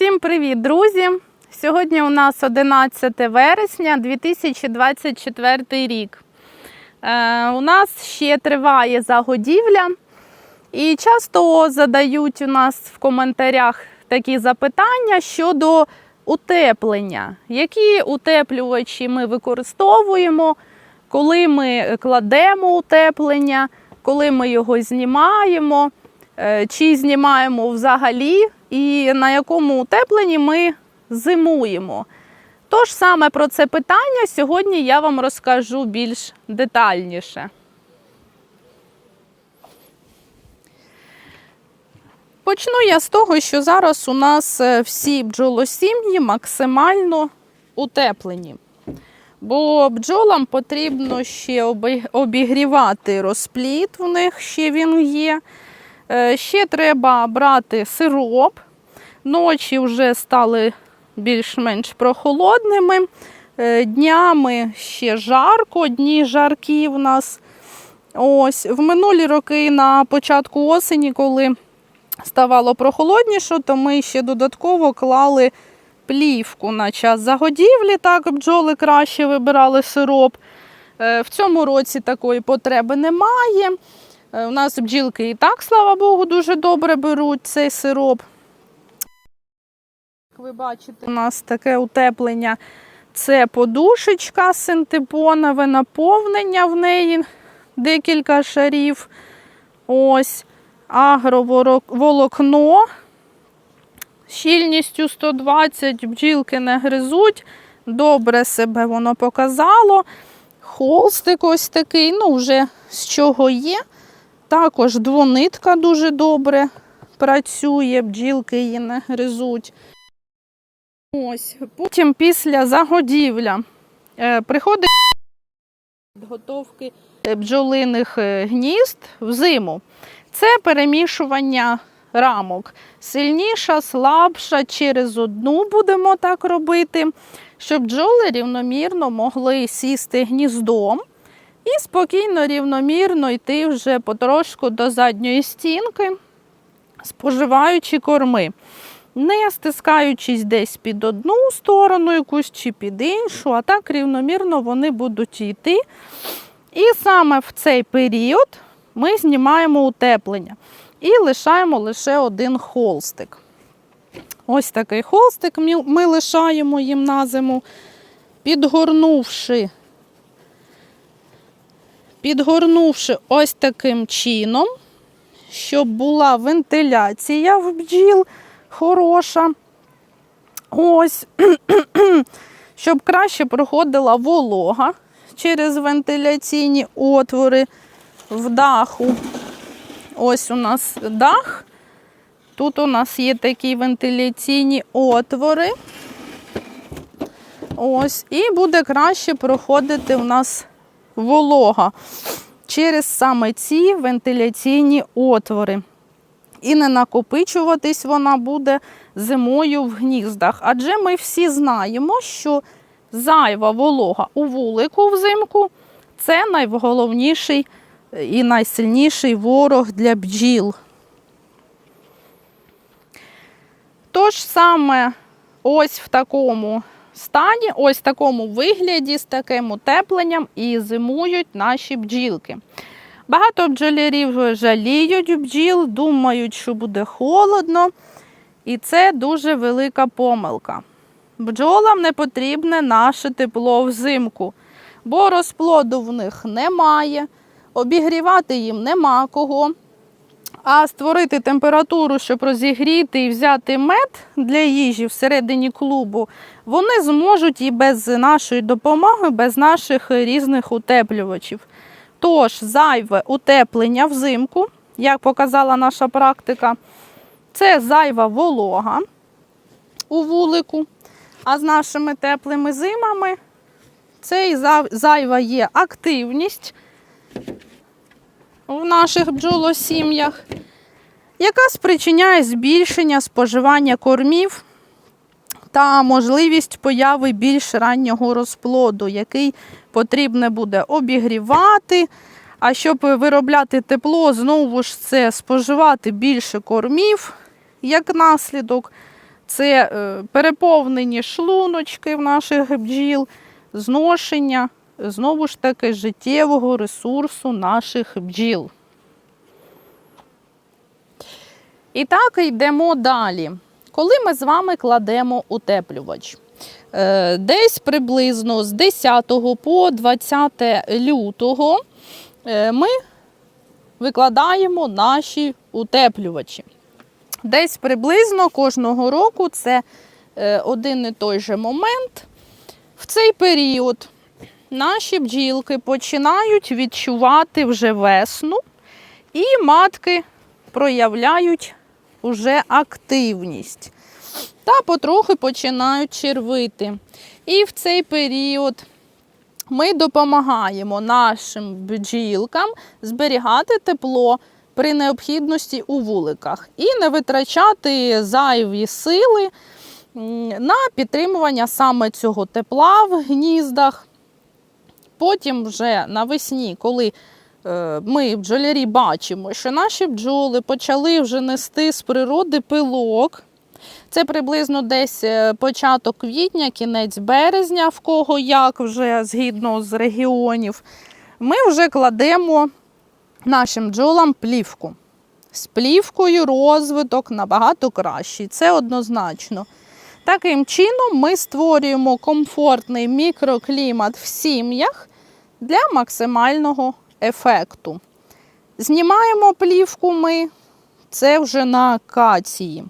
Всім привіт, друзі! Сьогодні у нас 11 вересня 2024 рік. Е, у нас ще триває загодівля, і часто задають у нас в коментарях такі запитання щодо утеплення. Які утеплювачі ми використовуємо, коли ми кладемо утеплення, коли ми його знімаємо, е, чи знімаємо взагалі, і на якому утепленні ми зимуємо. Тож саме про це питання сьогодні я вам розкажу більш детальніше. Почну я з того, що зараз у нас е, всі бджолосім'ї максимально утеплені. Бо бджолам потрібно ще обігрівати розпліт, в них ще він є. Е, Ще треба брати сироп. Ночі вже стали більш-менш прохолодними. Е, Днями ще жарко, дні жаркі в нас. Ось в минулі роки на початку осені, коли ставало прохолодніше, то ми ще додатково клали плівку на час загодівлі, так бджоли краще вибирали сироп. Е, В цьому році такої потреби немає. Е, У нас бджілки і так, слава Богу, дуже добре беруть цей сироп. Як ви бачите, у нас таке утеплення. Це подушечка синтепонове наповнення в неї декілька шарів. Ось агроволокно щільністю 120, бджілки не гризуть. Добре себе воно показало. Холстик ось такий, ну вже з чого є. Також двонитка дуже добре працює, бджілки її не гризуть. Ось. Потім після загодівля е, приходить підготовки бджолиних е, гнізд в зиму. Це перемішування рамок. Сильніша, слабша, через одну будемо так робити, щоб бджоли рівномірно могли сісти гніздом і спокійно, рівномірно йти вже потрошку до задньої стінки, споживаючи корми. Не стискаючись десь під одну сторону, якусь чи під іншу, а так рівномірно вони будуть йти. І саме в цей період ми знімаємо утеплення і лишаємо лише один холстик. Ось такий холстик ми- лишаємо їм на зиму, підгорнувши, підгорнувши ось таким чином, щоб була вентиляція в бджіл хороша. Ось, щоб краще проходила волога через вентиляційні отвори в даху. Ось у нас дах. Тут у нас є такі вентиляційні отвори. Ось, і буде краще проходити у нас волога через саме ці вентиляційні отвори. І не накопичуватись вона буде зимою в гніздах. Адже ми всі знаємо, що зайва волога у вулику взимку це найголовніший і найсильніший ворог для бджіл. Тож саме ось в такому стані, ось в такому вигляді, з таким утепленням і зимують наші бджілки. Багато бджолярів жаліють бджіл, думають, що буде холодно, і це дуже велика помилка. Бджолам не потрібне наше тепло взимку, бо розплоду в них немає, обігрівати їм нема кого. А створити температуру, щоб розігріти і взяти мед для їжі всередині клубу, вони зможуть і без нашої допомоги, без наших різних утеплювачів. Тож зайве утеплення взимку, як показала наша практика, це зайва волога у вулику. А з нашими теплими зимами це і зайва є активність в наших бджолосім'ях, яка спричиняє збільшення споживання кормів та можливість появи більш раннього розплоду, який потрібно буде обігрівати. А щоб виробляти тепло, знову ж це споживати більше кормів, як наслідок. це е, переповнені шлуночки в наших бджіл, зношення знову ж таки життєвого ресурсу наших бджіл. І так йдемо далі. Коли ми з вами кладемо утеплювач, Е, десь приблизно з 10 по 20 лютого е, ми викладаємо наші утеплювачі. Десь приблизно кожного року це е, один і той же момент. В цей період наші бджілки починають відчувати вже весну, і матки проявляють уже активність та потрохи починають червити. І в цей період ми допомагаємо нашим бджілкам зберігати тепло при необхідності у вуликах і не витрачати зайві сили на підтримування саме цього тепла в гніздах. Потім вже навесні, коли е, ми, бджолярі, бачимо, що наші бджоли почали вже нести з природи пилок. Це приблизно десь е, початок квітня, кінець березня, в кого як вже згідно з регіонів. Ми вже кладемо нашим бджолам плівку. З плівкою розвиток набагато кращий. Це однозначно. Таким чином, ми створюємо комфортний мікроклімат в сім'ях для максимального ефекту. Знімаємо плівку ми, це вже на акації.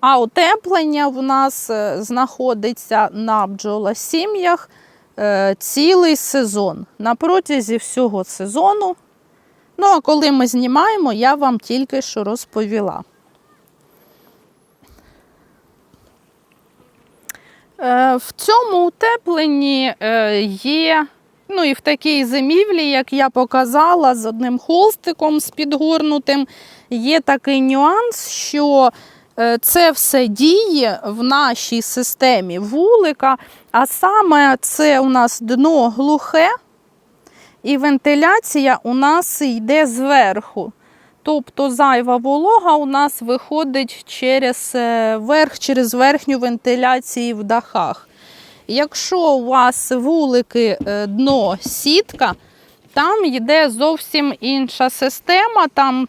А утеплення в нас е, знаходиться на бджолосім'ях е, цілий сезон. На протязі всього сезону. Ну, а коли ми знімаємо, я вам тільки що розповіла. В цьому утепленні е, є, ну і в такій зимівлі, як я показала, з одним холстиком з підгорнутим, є такий нюанс, що е, це все діє в нашій системі вулика, а саме це у нас дно глухе, і вентиляція у нас йде зверху. Тобто зайва волога у нас виходить через е, верх, через верхню вентиляцію в дахах. Якщо у вас вулики е, дно сітка, там йде зовсім інша система. Там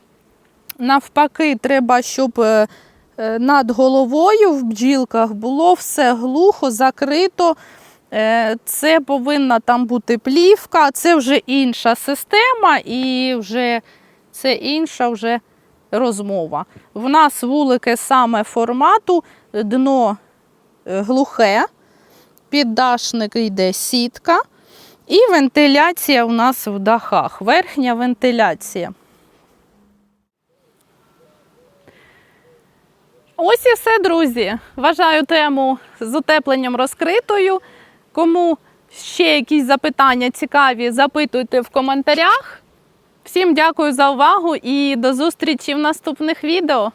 навпаки треба, щоб е, над головою в бджілках було все глухо, закрито. Це повинна там бути плівка, це вже інша система і вже це інша вже розмова. В нас вулики саме формату, дно е, глухе, піддашник йде сітка, і вентиляція у нас в дахах, верхня вентиляція. Ось і все, друзі. Вважаю тему з утепленням розкритою. Кому ще якісь запитання цікаві, запитуйте в коментарях. Всім дякую за увагу і до зустрічі в наступних відео.